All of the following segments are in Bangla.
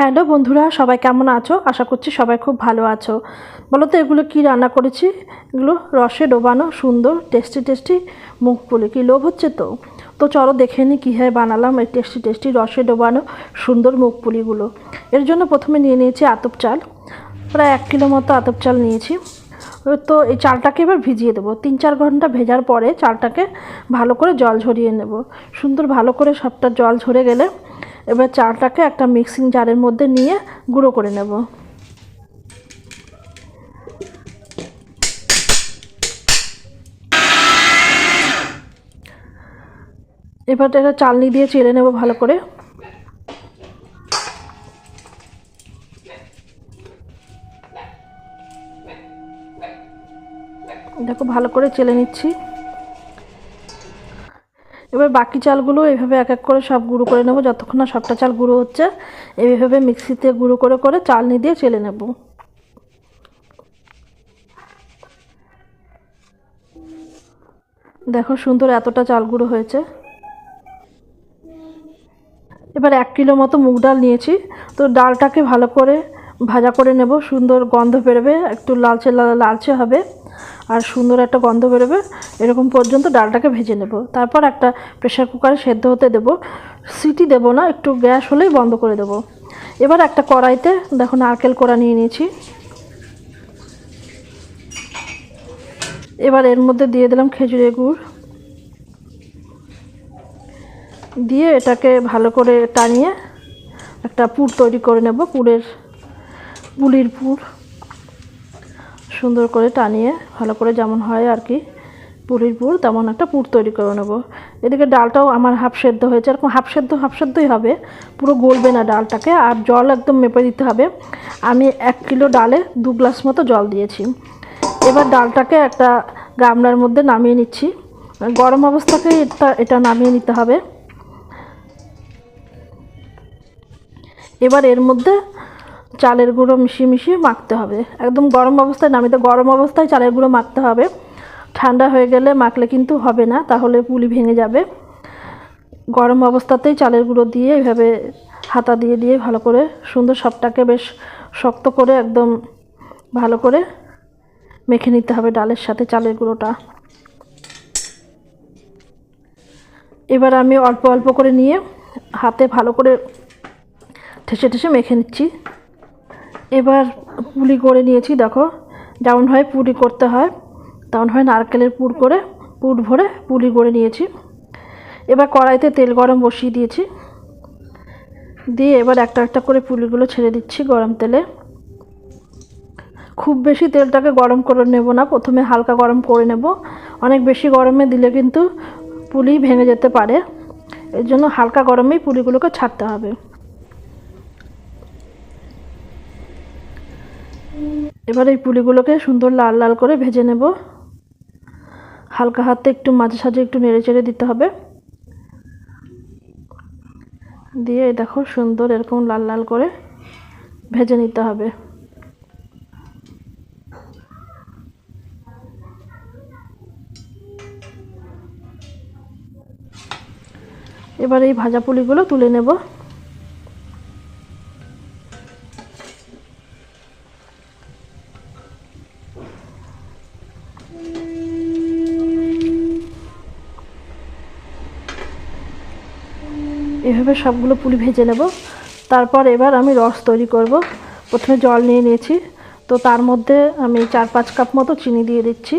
হ্যালো বন্ধুরা, সবাই কেমন আছো? আশা করছি সবাই খুব ভালো আছো। বলো তো, এগুলো কি রান্না করেছি? এগুলো রসে ডোবানো, সুন্দর টেস্টি টেস্টি মুখ পুলি। কি লোভ হচ্ছে তো? তো চলো দেখে নিই কীভাবে বানালাম এই টেস্টি টেস্টি রসে ডোবানো, সুন্দর মুখ পুলিগুলো। এর জন্য প্রথমে নিয়ে নিয়েছি আতপ চাল। প্রায় এক কিলো মতো আতপ চাল নিয়েছি। তো এই চালটাকে এবার ভিজিয়ে দেবো। তিন চার ঘণ্টা ভেজার পরে চালটাকে ভালো করে জল ঝরিয়ে নেব। সুন্দর ভালো করে সবটা জল ঝরে গেলে এবার চালটাকে একটা মিক্সিং জারের মধ্যে নিয়ে গুঁড়ো করে নেব। এবার এটা চালনি দিয়ে চেলে নেব ভালো করে। দেখো ভালো করে চেলে নিচ্ছি। এবার বাকি চালগুলো এইভাবে এক এক করে সব গুঁড়ো করে নেব। যতক্ষণ না সবটা চাল গুঁড়ো হচ্ছে এইভাবে মিক্সিতে গুঁড়ো করে করে চালনি দিয়ে চেলে নেব। দেখো সুন্দর এতটা চাল গুঁড়ো হয়েছে। এবার এক কিলো মতো মুগ ডাল নিয়েছি। তো ডালটাকে ভালো করে ভাজা করে নেব। সুন্দর গন্ধ বেরোবে, একটু লালচে লালচে হবে। আর সুন্দর একটা গন্ধ বেরোবে, এরকম পর্যন্ত ডালটাকে ভেজে নেব। তারপর একটা প্রেশার কুকারে সেদ্ধ হতে দেব। সিটি দেব না, একটু গ্যাস হলেই বন্ধ করে দেব। এবার একটা কড়াইতে, দেখো নারকেল কোড়া নিয়ে নিয়েছি। এবার এর মধ্যে দিয়ে দিলাম খেজুরের গুড়। দিয়ে এটাকে ভালো করে টানিয়ে একটা পুর তৈরি করে নেব, পুরের, পুলির পুর। সুন্দর করে টানিয়ে ভালো করে যেমন হয় আর কি পুরির পুর, তেমন একটা পুর তৈরি করে নেব। এদিকে ডালটাও আমার হাফ সেদ্ধ হয়েছে, এরকম হাফ সেদ্ধ, হাফ সেদ্ধই হবে। পুরো গলবে না ডালটাকে, আর জল একদম মেপে দিতে হবে। আমি এক কিলো ডালে দু গ্লাস মতো জল দিয়েছি। এবার ডালটাকে একটা গামলার মধ্যে নামিয়ে নিচ্ছি। গরম অবস্থাতে এটা এটা নামিয়ে নিতে হবে। এবার এর মধ্যে চালের গুঁড়ো মিশিয়ে মিশিয়ে মাখতে হবে। একদম গরম অবস্থায় নামিতে গরম অবস্থায় চালের গুঁড়ো মাখতে হবে। ঠান্ডা হয়ে গেলে মাখলে কিন্তু হবে না, তাহলে পুলি ভেঙে যাবে। গরম অবস্থাতেই চালের গুঁড়ো দিয়ে এভাবে হাতা দিয়ে দিয়ে ভালো করে সুন্দর সবটাকে বেশ শক্ত করে একদম ভালো করে মেখে নিতে হবে ডালের সাথে চালের গুঁড়োটা। এবার আমি অল্প অল্প করে নিয়ে হাতে ভালো করে ঠেসে ঠেসে মেখে নিচ্ছি। এবার পুলি করে নিয়েছি, দেখো। যেমন হয়, পুলি করতে হয়। তেমন হয়, নারকেলের পুর করে, পুর ভরে পুলি করে নিয়েছি। এবার কড়াইতে তেল গরম বসিয়ে দিয়েছি। দিয়ে এবার একটা একটা করে পুলিগুলো ছেড়ে দিচ্ছি গরম তেলে। খুব বেশি তেলটাকে গরম করে নেব না, প্রথমে হালকা গরম করে নেব। অনেক বেশি গরমে দিলে কিন্তু পুলি ভেঙে যেতে পারে। এর জন্য হালকা গরমেই পুলিগুলোকে ছাড়তে হবে। এবার এই পুলিগুলোকে সুন্দর লাল লাল করে ভেজে নেব। হালকা হাতে একটু মাঝে সাঝে একটু নেড়ে চেড়ে দিতে হবে। দিয়ে দেখো সুন্দর এরকম লাল লাল করে ভেজে নিতে হবে। এবার এই ভাজা পুলিগুলো তুলে নেব। এভাবে সবগুলো পুলি ভেজে নেব। তারপর এবার আমি রস তৈরি করব। প্রথমে জল নিয়ে নিয়েছি। তো তার মধ্যে আমি চার পাঁচ কাপ মতো চিনি দিয়ে দিচ্ছি।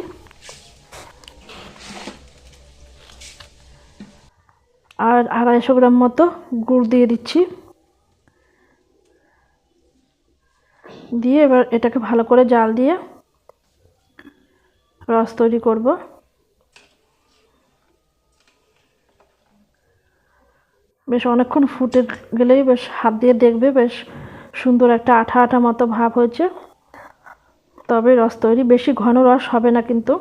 আর আড়াইশো গ্রাম মতো গুড় দিয়ে দিচ্ছি। দিয়ে এবার এটাকে ভালো করে জাল দিয়ে রস তৈরি করব। বেশ অনেকক্ষণ ফুটে গেলেই বেশ হাত দিয়ে দেখবে, বেশ সুন্দর একটা আঠা আঠা মতো ভাব হয়েছে। তবে রস তৈরি, বেশি ঘন রস হবে না কিন্তু,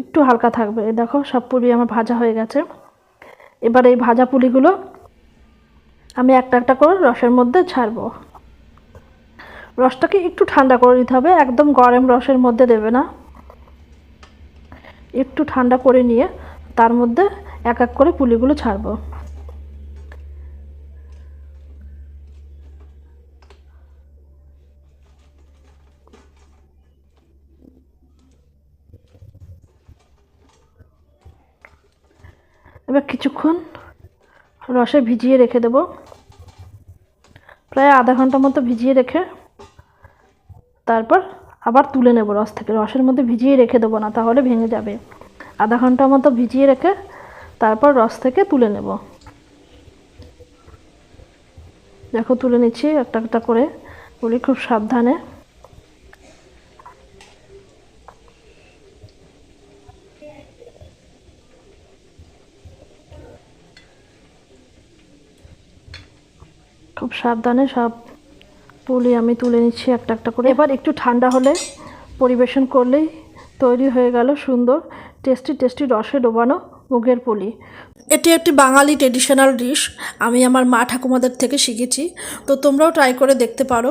একটু হালকা থাকবে। দেখো, সব পুরি আমার ভাজা হয়ে গেছে। এবার এই ভাজা পুলিগুলো আমি একটা একটা করে রসের মধ্যে ছাড়বো। রসটাকে একটু ঠান্ডা করে দিতে হবে, একদম গরম রসের মধ্যে দেবে না। একটু ঠান্ডা করে নিয়ে তার মধ্যে এক এক করে পুলিগুলো ছাড়বো। এবার কিছুক্ষণ রসে ভিজিয়ে রেখে দেবো। প্রায় আধা ঘণ্টা মতো ভিজিয়ে রেখে তারপর আবার তুলে নেব রস থেকে। রসের মধ্যে ভিজিয়ে রেখে দেবো না, তাহলে ভেঙে যাবে। আধা ঘণ্টা মতো ভিজিয়ে রেখে তারপর রস থেকে তুলে নেব। দেখো, তুলে নিচ্ছি একটা একটা করে। বলি খুব সাবধানে। খুব সাবধানে সব পুলি আমি তুলে নিচ্ছি একটা একটা করে। এবার একটু ঠান্ডা হলে পরিবেশন করলেই তৈরি হয়ে গেল সুন্দর, টেস্টি টেস্টি রসে ডোবানো মুগের পুলি। এটি একটি বাঙালি ট্রেডিশনাল ডিশ আমি আমার মা ঠাকুমাদের থেকে শিখেছি। তো তোমরাও ট্রাই করে দেখতে পারো,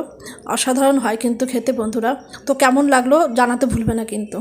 অসাধারণ হয় কিন্তু খেতে বন্ধুরা। তো কেমন লাগল জানাতে ভুলবে না কিন্তু।